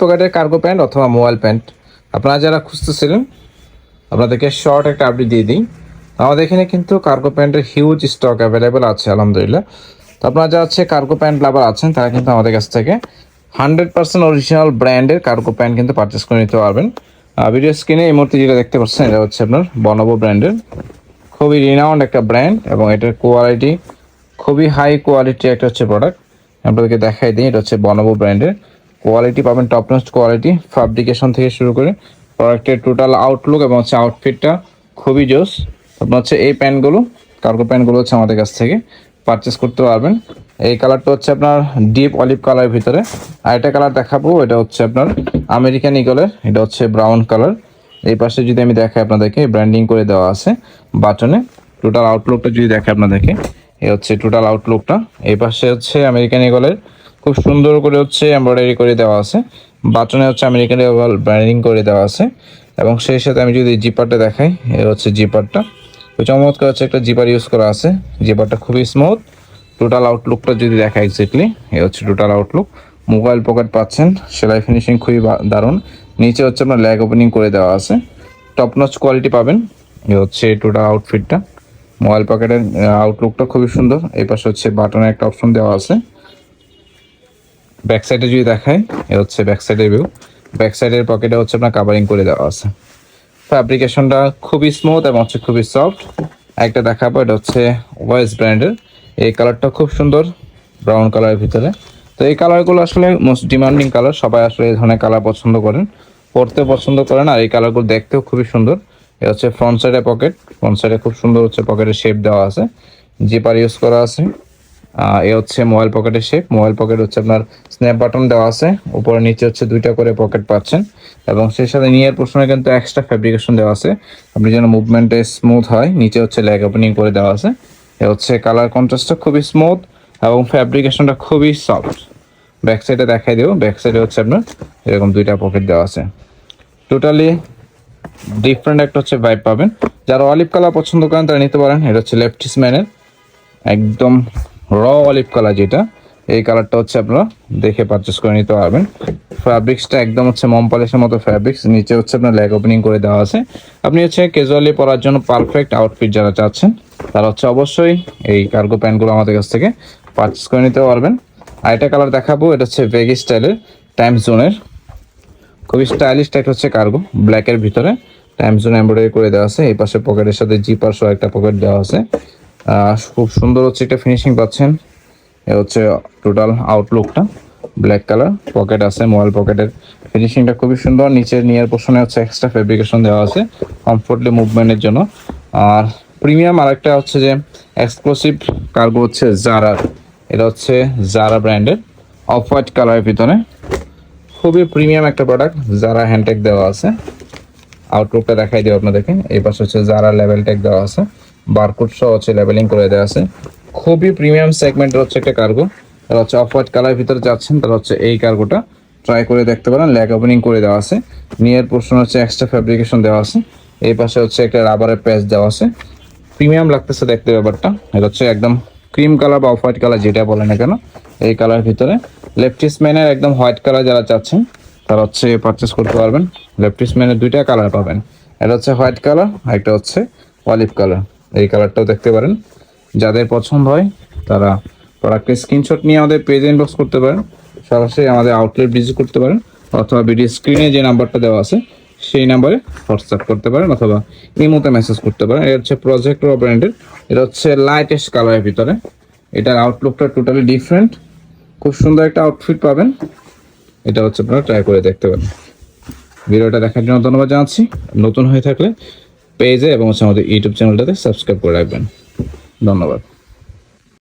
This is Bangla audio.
পকেটের কার্গো প্যান্ট অথবা মোবাইল প্যান্ট আপনারা যারা খুঁজতেছিলেন, আপনাদেরকে শর্ট একটা আপডেট দিয়ে দিই। আমাদের এখানে কিন্তু কার্গো প্যান্টের হিউজ স্টক অ্যাভেলেবেল আছে, আলহামদুলিল্লাহ। তো আপনারা যারা হচ্ছে কার্গো প্যান্ট লাভার আছেন, তারা কিন্তু আমাদের কাছ থেকে হান্ড্রেড পার্সেন্ট অরিজিনাল ব্র্যান্ডের কার্গো প্যান্ট কিন্তু পারচেস করে নিতে পারবেন। ভিডিও স্ক্রিনে এই মুহূর্তে যেটা দেখতে পাচ্ছেন, এটা হচ্ছে আপনার বনবো ব্র্যান্ডের খুবই রিনাউন্ড একটা ব্র্যান্ড এবং এটার কোয়ালিটি খুবই হাই কোয়ালিটি একটা হচ্ছে প্রোডাক্ট আপনাদেরকে দেখাই দিই, এটা হচ্ছে বনবো ব্র্যান্ডের কোয়ালিটি পাবেন টপ নস্ট কোয়ালিটি ফ্যাব্রিকেশন থেকে শুরু করে প্রোডাক্টের টোটাল আউটলুক এবং হচ্ছে আউটফিটটা খুবই জোস। আপনার হচ্ছে এই প্যান্টগুলো, কার্গো প্যান্টগুলো হচ্ছে আমাদের কাছ থেকে পারচেস করতে পারবেন। এই কালারটা হচ্ছে আপনার ডিপ অলিভ কালারের ভিতরে। আর একটা কালার দেখাবো, এটা হচ্ছে আপনার আমেরিকান ইগলের এটা হচ্ছে ব্রাউন কালার এই পাশে যদি আমি দেখাই আপনাদেরকে ব্র্যান্ডিং করে দেওয়া আছে বাটনে টোটাল আউটলুকটা যদি দেখে আপনাদেরকে, এই হচ্ছে টোটাল আউটলুকটা এই পাশে হচ্ছে আমেরিকান ইগলের খুব সুন্দর করে হচ্ছে এমব্রয়ডারি করে দেওয়া আছে। বাটনে হচ্ছে আমেরিকান ইগল ব্র্যান্ডিং করে দেওয়া আছে। এবং সেই সাথে আমি যদি জিপারটা দেখাই, এ হচ্ছে জিপারটা তো চমৎকার হচ্ছে একটা জিপার ইউজ করা আছে। জিপারটা খুবই স্মুথ টোটাল আউটলুকটা যদি দেখা এক্স্যাক্টলি এ হচ্ছে টোটাল আউটলুক মোবাইল পকেট পাচ্ছেন, সেলাই ফিনিশিং খুবই দারুণ। নিচে হচ্ছে আপনার ল্যাগ ওপেনিং করে দেওয়া আছে। টপ নচ কোয়ালিটি পাবেন, এ হচ্ছে টোটাল আউটফিটটা মোবাইল পকেটের আউটলুকটা খুবই সুন্দর। এই পাশে হচ্ছে বাটনের একটা অপশন দেওয়া আছে। ব্যাক সাইডে যদি দেখায় এ হচ্ছে ব্যাক সাইডের ভিউ ব্যাক সাইডের পকেটে হচ্ছে আপনার কাভারিং করে দেওয়া আছে। ফ্যাব্রিকেশনটা খুবই স্মুথ এবং হচ্ছে খুবই সফট একটা দেখাবো, এটা হচ্ছে ওয়েস ব্র্যান্ডের এই কালারটা খুব সুন্দর ব্রাউন কালারের ভিতরে। তো এই কালারগুলো আসলে মোস্ট ডিমান্ডিং কালার সবাই আসলে এই ধরনের কালার পছন্দ করেন। পরতে পছন্দ করেন আর এই কালারগুলো দেখতেও খুবই সুন্দর। এ হচ্ছে ফ্রন্ট সাইডে পকেট ফ্রন্ট সাইডে খুব সুন্দর হচ্ছে পকেটের শেপ দেওয়া আছে। জিপার ইউজ করা আছে। এ হচ্ছে মোবাইল পকেটের শেপ মোবাইল পকেট হচ্ছে আপনার স্ন্যাপ বাটন দেওয়া আছে। উপরে নিচে হচ্ছে দুইটা করে পকেট পাচ্ছেন। এবং সেই সাথে নিয়ের পোর্শনে কিন্তু এক্সট্রা ফ্যাব্রিকেশন দেওয়া আছে। আপনি যেন মুভমেন্টে স্মুথ হয়, নিচে হচ্ছে ল্যাগ ওপেনিং করে দেওয়া আছে। এ হচ্ছে কালার কন্ট্রাস্টটা খুবই স্মুথ এবং ফ্যাব্রিকেশনটা খুবই সফট ব্যাক সাইডে দেখাই দেবো। ব্যাক সাইডে হচ্ছে আপনার এরকম দুইটা পকেট দেওয়া আছে। টোটালি ডিফারেন্ট একটা হচ্ছে ভাইব পাবেন। যারা অলিভ কালার পছন্দ করেন তারা নিতে পারেন। এটা হচ্ছে লেফটিস ম্যানের একদম র অলিভ কালার যেটা, এই কালারটা হচ্ছে আপনারা দেখে পারচেস করে নিতে পারবেন। ফ্যাব্রিক্সটা একদম হচ্ছে মম পলিশের মতো ফ্যাব্রিক্স নিচে হচ্ছে আপনার ল্যাগ ওপেনিং করে দেওয়া আছে। আপনি হচ্ছে ক্যাজুয়ালি পরার জন্য পারফেক্ট আউটফিট যারা চাচ্ছেন, তারা হচ্ছে অবশ্যই এই কার্গো প্যান্টগুলো আমাদের কাছ থেকে পারচেস করে নিতে পারবেন। আর একটা কালার দেখাবো, এটা হচ্ছে ভেগি স্টাইলের টাইম জোনের খুবই স্টাইলিশ একটা হচ্ছে কার্গো ব্ল্যাকের ভিতরে। টাইম জোন এমব্রয়ডারি করে দেওয়া আছে, এই পাশে পকেটের সাথে জিপার সহ একটা পকেট দেওয়া আছে। খুব সুন্দর হচ্ছে একটা ফিনিশিং পাচ্ছেন। এ হচ্ছে টোটাল আউটলুকটা ব্ল্যাক কালার পকেট আছে মোবাইল পকেটের ফিনিশিংটা খুবই সুন্দর। নিচের নিয়ার পোর্শনে হচ্ছে এক্সট্রা ফেব্রিকেশন দেওয়া আছে কমফোর্টলি মুভমেন্টের জন্য। আর প্রিমিয়াম আরেকটা হচ্ছে যে এক্সক্লুসিভ কার্গো হচ্ছে জারার এটা হচ্ছে জারা ব্র্যান্ডের অফ হোয়াইট কালারের ভিতরে। খুবই প্রিমিয়াম একটা প্রোডাক্ট যারা হ্যান্ডটেক দেওয়া আছে। আউটলুকটা দেখাই দিও আপনাদেরকে। এই পাশে হচ্ছে জারা লেভেল ট্যাগ দেওয়া আছে। বারকোড সহ হচ্ছে লেভেলিং করে দেওয়া আছে। খুবই প্রিমিয়াম সেগমেন্টের হচ্ছে একটা কার্গো তারা হচ্ছে অফ হোয়াইট কালারের ভিতরে যাচ্ছেন, তারা হচ্ছে এই কার্গোটা ট্রাই করে দেখতে পারেন। ল্যাগ ওপেনিং করে দেওয়া আছে। নিয়ার পোর্শন হচ্ছে এক্সট্রা ফ্যাব্রিকেশন দেওয়া আছে। এই পাশে হচ্ছে একটা রাবারের প্যাচ দেওয়া আছে। প্রিমিয়াম লাগতেছে দেখতে ব্যাপারটা। এটা হচ্ছে একদম ক্রিম কালার বা অফ হোয়াইট কালার যেটা বলে না কেন, এই কালার ভিতরে। লেফটিস ম্যানের একদম হোয়াইট কালার যারা চাচ্ছেন, তারা হচ্ছে পারচেস করতে পারবেন। লেফটিস ম্যানের দুইটা কালার পাবেন। এটা হচ্ছে হোয়াইট কালার আর একটা হচ্ছে অলিভ কালার এই কালারটাও দেখতে পারেন। যাদের পছন্দ হয়, তারা প্রোডাক্টের স্ক্রিনশট নিয়ে আমাদের পেজে ইনবক্স করতে পারেন। সরাসরি আমাদের আউটলেট ভিজিট করতে পারেন অথবা ভিডিও স্ক্রিনে যে নাম্বারটা দেওয়া আছে, সেই নাম্বারে হোয়াটসঅ্যাপ করতে পারেন অথবা ইমোতে মেসেজ করতে পারেন। এটা হচ্ছে প্রজেক্ট ব্র্যান্ডের এটা হচ্ছে লাইটেস্ট কালারের ভিতরে। এটার আউটলুকটা টোটালি ডিফারেন্ট খুব সুন্দর একটা আউটফিট পাবেন। এটা হচ্ছে আপনারা ট্রাই করে দেখতে পারেন। ভিডিওটা দেখার জন্য ধন্যবাদ জানাচ্ছি। নতুন হয়ে থাকলে পেজে এবং হচ্ছে আমাদের ইউটিউব চ্যানেলটাতে সাবস্ক্রাইব করে রাখবেন। ধন্যবাদ।